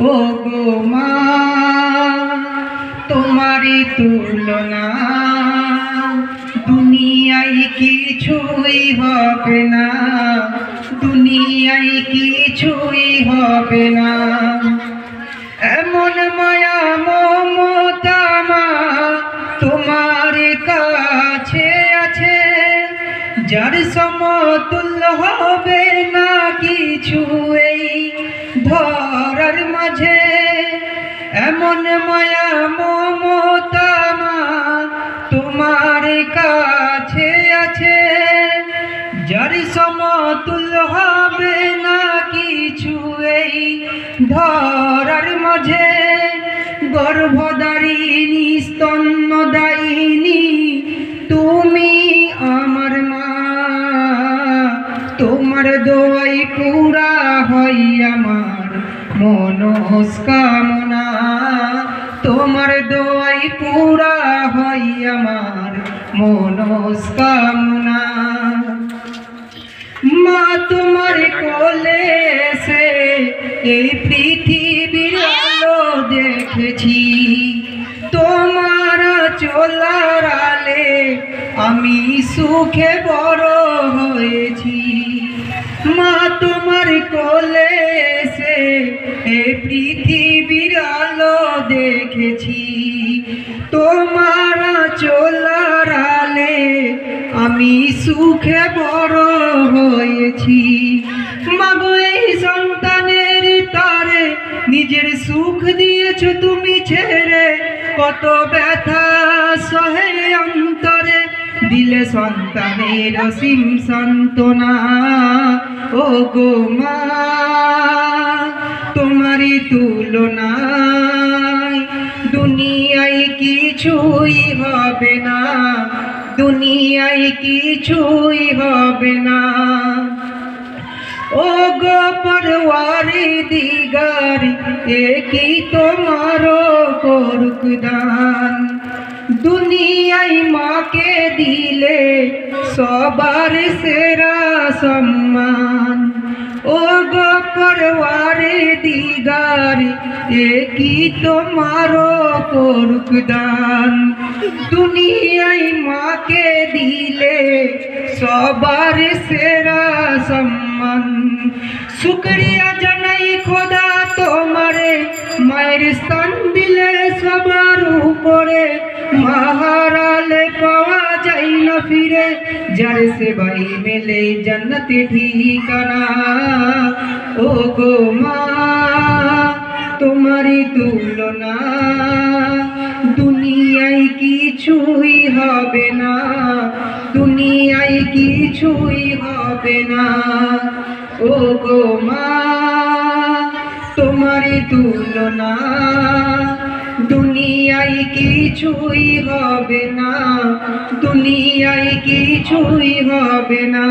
ও গো মা, তোমারই তুলনা। দুনিয়ায় কিছুই হবে না, দুনিয়ায় কিছুই হবে না। এমন মায়া মমতা মা তোমার কাছে আছে, যার সমতুল্য হবে এমন মায়া মমতা তোমার কাছে আছে। যার সমতুল হবে না কিছু এই ধরার মাঝে। গর্ভদারিণী স্তন্যদায়িনী, তুমি আমার মা। তোমার দোয়াই পুরা হয় আমার মনস্কামনা। তোমার দোয়াই পুরা হয় আমার মনস্কামনা। মা তোমার কোলে সে এই পৃথিবীর আলো দেখেছি। তোমার চলার আলে আমি সুখে বড় হয়েছি। মা তোমার কোলে সে এই পৃথিবীর আলো দেখেছি। তোমার চলার আলে আমি সুখে বড় হয়েছি। মাগো, এই সন্তানের তারে নিজের সুখ দিয়েছ তুমি ছেড়ে। কত ব্যথা সহে অন্তরে দিলে সন্তানের অসীম সান্ত্বনা। ও গো মা, তোমারই তুলনা দুনিয়ায় কিছুই হবে না, দুনিয়ায় কিছুই হবে না। ও গো পরওয়ারি দিগারি, এ কি তোমার করুক দান? দুনিয়ায় মাকে দিলে সবার সেরা সম্মান। ও গো পরওয়ারে দিগারি এ কি তোমার করুক মাকে দিলে সবার সেরা সম্মান। শুক্রিয়া জানাই খোদা তোমারে, মায়ের স্থান দিলে সবার উপরে ফিরে যার সেবাই মেলে জান্নাতে ঠিকানা ও গো মা তোমারই তুলনা দুনিয়ায় কিছুই হবে না দুনিয়ায় কিছুই হবে না ও গো মা তোমারই তুলনা দুনিয়ায় কিছুই হবে না দুনিয়ায় কিছুই হবে না।